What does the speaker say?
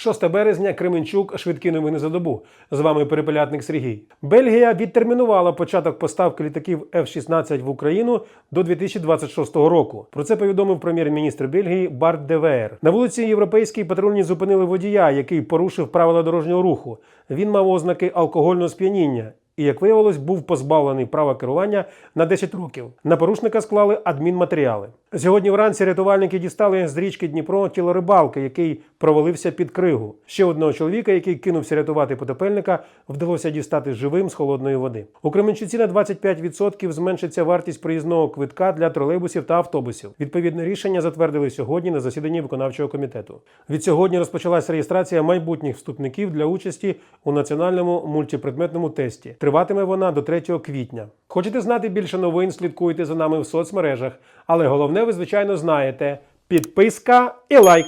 6 березня Кременчук, швидкі новини за добу. З вами перепелятник Сергій. Бельгія відтермінувала початок поставки літаків F-16 в Україну до 2026 року. Про це повідомив прем'єр-міністр Бельгії Барт Девер. На вулиці Європейській патрульні зупинили водія, який порушив правила дорожнього руху. Він мав ознаки алкогольного сп'яніння і, як виявилось, був позбавлений права керування на 10 років. На порушника склали адмінматеріали. Сьогодні вранці рятувальники дістали з річки Дніпро тіло рибалки, який провалився під кригу. Ще одного чоловіка, який кинувся рятувати потопельника, вдалося дістати живим з холодної води. У Кременчуці на 25% зменшиться вартість проїзного квитка для тролейбусів та автобусів. Відповідне рішення затвердили сьогодні на засіданні виконавчого комітету. Від сьогодні розпочалась реєстрація майбутніх вступників для участі у національному мультипредметному тесті. Триватиме вона до 3 квітня. Хочете знати більше новин? Слідкуйте за нами в соцмережах. Але головне, ви звичайно знаєте: підписка і лайк.